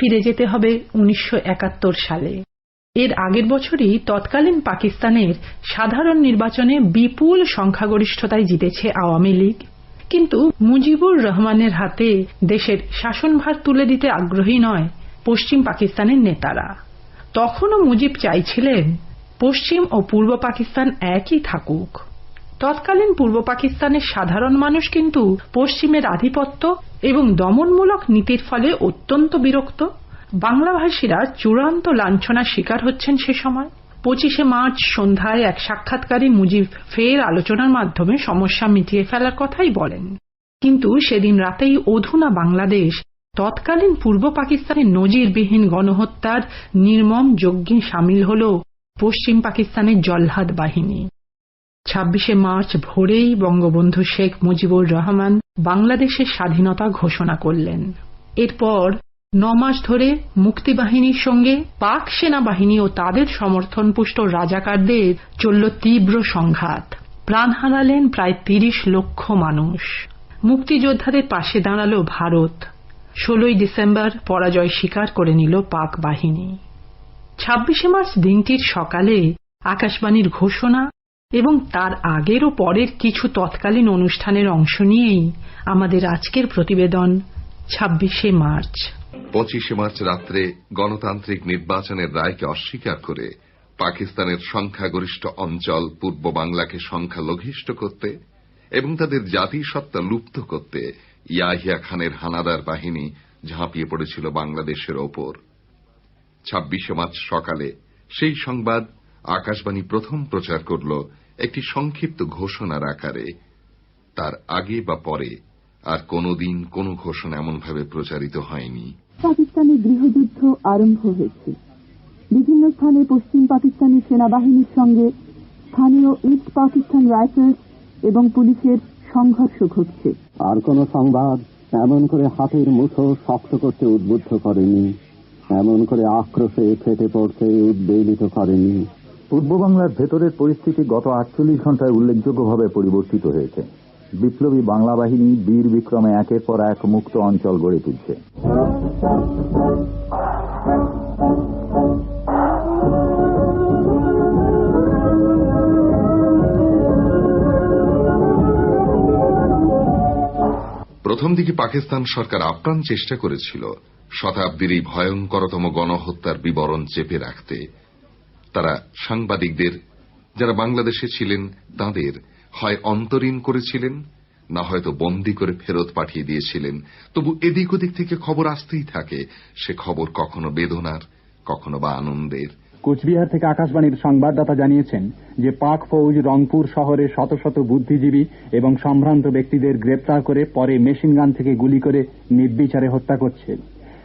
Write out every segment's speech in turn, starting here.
ফিরে যেতে হবে উনিশশো একাত্তর সালে। এর আগের বছরই তৎকালীন পাকিস্তানের সাধারণ নির্বাচনে বিপুল সংখ্যাগরিষ্ঠতায় জিতেছে আওয়ামী লীগ। কিন্তু মুজিবুর রহমানের হাতে দেশের শাসনভার তুলে দিতে আগ্রহী নয় পশ্চিম পাকিস্তানের নেতারা। তখনও মুজিব চাইছিলেন পশ্চিম ও পূর্ব পাকিস্তান একই থাকুক। তৎকালীন পূর্ব পাকিস্তানের সাধারণ মানুষ কিন্তু পশ্চিমের আধিপত্য এবং দমনমূলক নীতির ফলে অত্যন্ত বিরক্ত। বাংলাভাষীরা চূড়ান্ত লাঞ্ছনার শিকার হচ্ছেন সে সময়। পঁচিশে মার্চ সন্ধ্যায় এক সাক্ষাৎকারে মুজিব ফের আলোচনার মাধ্যমে সমস্যা মিটিয়ে ফেলার কথাই বলেন। কিন্তু সেদিন রাতেই অধুনা বাংলাদেশ, তৎকালীন পূর্ব পাকিস্তানের নজিরবিহীন গণহত্যার নির্মম যজ্ঞে সামিল হল পশ্চিম পাকিস্তানের জল্লাদ বাহিনী। ছাব্বিশে মার্চ ভোরেই বঙ্গবন্ধু শেখ মুজিবুর রহমান বাংলাদেশের স্বাধীনতা ঘোষণা করলেন। এরপর নমাস ধরে মুক্তিবাহিনীর সঙ্গে পাক সেনাবাহিনী ও তাদের সমর্থনপুষ্ট রাজাকারদের চলল তীব্র সংঘাত। প্রাণ হারালেন প্রায় তিরিশ লক্ষ মানুষ। মুক্তিযোদ্ধাদের পাশে দাঁড়াল ভারত। ষোলোই ডিসেম্বর পরাজয় স্বীকার করে নিল পাক বাহিনী। ছাব্বিশে মার্চ দিনটির সকালে আকাশবাণীর ঘোষণা এবং তার আগের ও পরের কিছু তৎকালীন অনুষ্ঠানের অংশ নিয়েই আমাদের আজকের প্রতিবেদন ছাব্বিশে মার্চ। পঁচিশে মার্চ রাত্রে গণতান্ত্রিক নির্বাচনের রায়কে অস্বীকার করে পাকিস্তানের সংখ্যাগরিষ্ঠ অঞ্চল পূর্ব বাংলাকে সংখ্যালঘিষ্ঠ করতে এবং তাদের জাতিসত্তা লুপ্ত করতে ইয়াহিয়া খানের হানাদার বাহিনী ঝাঁপিয়ে পড়েছিল বাংলাদেশের ওপর। ছাব্বিশে মার্চ সকালে সেই সংবাদ আকাশবাণী প্রথম প্রচার করল একটি সংক্ষিপ্ত ঘোষণার আকারে তার আগে বা পরে আর কোনদিন কোন ঘোষণা এমনভাবে প্রচারিত হয়নি। পাকিস্তানে গৃহযুদ্ধ আরম্ভ হয়েছে। বিভিন্ন স্থানে পশ্চিম পাকিস্তানি সেনাবাহিনীর সঙ্গে স্থানীয় ইস্ট পাকিস্তান রাইফেলস এবং পুলিশের সংঘর্ষ ঘটছে। আর কোন সংবাদ এমন করে হাতের মুঠো শক্ত করতে উদ্বুদ্ধ করেনি এমন করে আক্রোশে ফেটে পড়তে উদ্বেলিত করেনি। পূর্ব বাংলার ভেতরের পরিস্থিতি গত আটচল্লিশ ঘন্টায় উল্লেখযোগ্যভাবে পরিবর্তিত হয়েছে। বিপ্লবী বাংলা বাহিনী বীর বিক্রমে একের পর এক মুক্ত অঞ্চল গড়ে তুলছে। প্রথম দিকে পাকিস্তান সরকার আপ্রাণ চেষ্টা করেছিল শতাব্দীর এই ভয়ঙ্করতম গণহত্যার বিবরণ চেপে রাখতে। তারা সাংবাদিকদের, যারা বাংলাদেশে ছিলেন, তাদের হয় অন্তরীণ করেছিলেন, না হয়তো বন্দী করে ফেরত পাঠিয়ে দিয়েছিলেন। তবু এদিক ওদিক থেকে খবর আসতেই থাকে, সে খবর কখনো বেদনার, কখনো বা আনন্দের। কোচবিহার থেকে আকাশবাণীর সংবাদদাতা জানিয়েছেন যে পাক ফৌজ রংপুর শহরে শত শত বুদ্ধিজীবী এবং সম্ভ্রান্ত ব্যক্তিদের গ্রেপ্তার করে পরে মেশিনগান থেকে গুলি করে নির্বিচারে হত্যা করছে।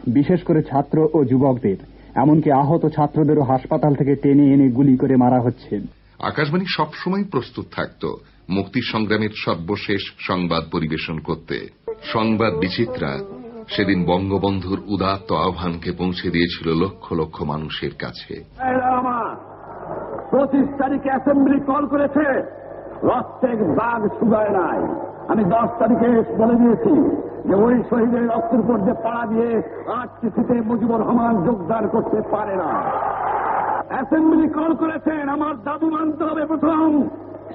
বিশেষ করে ছাত্র ও যুবকদের। এমনকি আহত ছাত্রদেরও হাসপাতাল থেকে টেনে এনে গুলি করে মারা হচ্ছে। আকাশবাণী সবসময় প্রস্তুত থাকত মুক্তি সংগ্রামের সর্বশেষ সংবাদ পরিবেশন করতে। সংবাদ বিচিত্রা সেদিন বঙ্গবন্ধুর উদাত্ত আহ্বানকে পৌঁছে দিয়েছিল লক্ষ লক্ষ মানুষের কাছে। পঁচিশ তারিখে অ্যাসেম্বলি কল করেছে রক্তের দাগ শুকায় নাই। আমি দশ তারিখে বলে দিয়েছি যে ওই শহীদের রক্তের উপর যে পাড়া দিয়ে আজ কিছুতে মুজিবুর রহমান যোগদান করতে পারে না। অ্যাসেম্বলি কল করেছেন, আমার দাবি মানতে হবে প্রথম।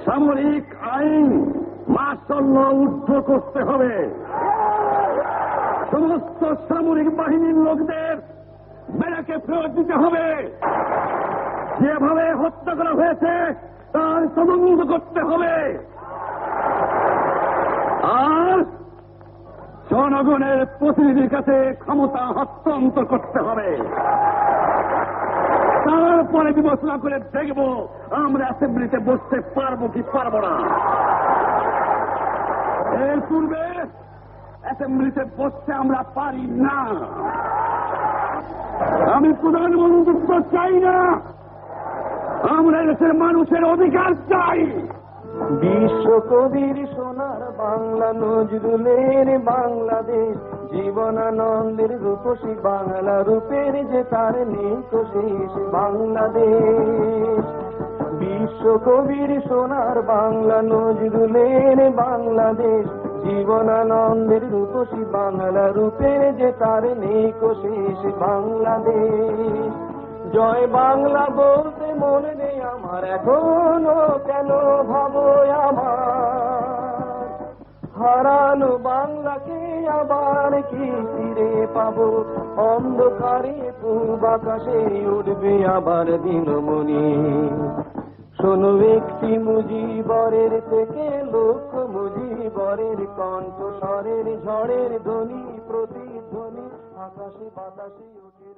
সামরিক আইন মাসল্য ঊর্ধ্ব করতে হবে। সমস্ত সামরিক বাহিনীর লোকদের বেড়াকে ফেরত দিতে হবে। যেভাবে হত্যা করা হয়েছে, তার তদন্ত করতে হবে আর জনগণের প্রতিনিধির কাছে ক্ষমতা হস্তান্তর করতে হবে। তারপরে বিবেচনা করে দেখব আমরা অ্যাসেম্বলিতে বসতে পারব কি পারব না। এর পূর্বে অ্যাসেম্বলিতে বসতে আমরা পারি না। আমি প্রধানমন্ত্রিত্ব চাই না। আমরা দেশের মানুষের অধিকার চাই। বিশ্বকবির সোনার বাংলা নজরুলের বাংলাদেশ, জীবনানন্দের রূপসী বাংলা রূপের যে তার নেই বাংলাদেশ। বিশ্বকবির সোনার বাংলা নজরুলের বাংলাদেশ, জীবনানন্দের রূপসী বাংলা রূপের যে তার নেই বাংলাদেশ। জয় বাংলা বলতে মনে নেই আমার, এখনও কেন ভাবো আমার? হারানো বাংলাকে আবার কি ফিরে পাবো? অন্ধকারে পূর্ব আকাশে উঠবে আবার দিনমণি। শোনো একটি মুজিবরের থেকে লক্ষ মুজিবরের কণ্ঠ, স্বরের ঝড়ের ধ্বনি, প্রতিধ্বনি, আকাশে বাতাসে ওঠে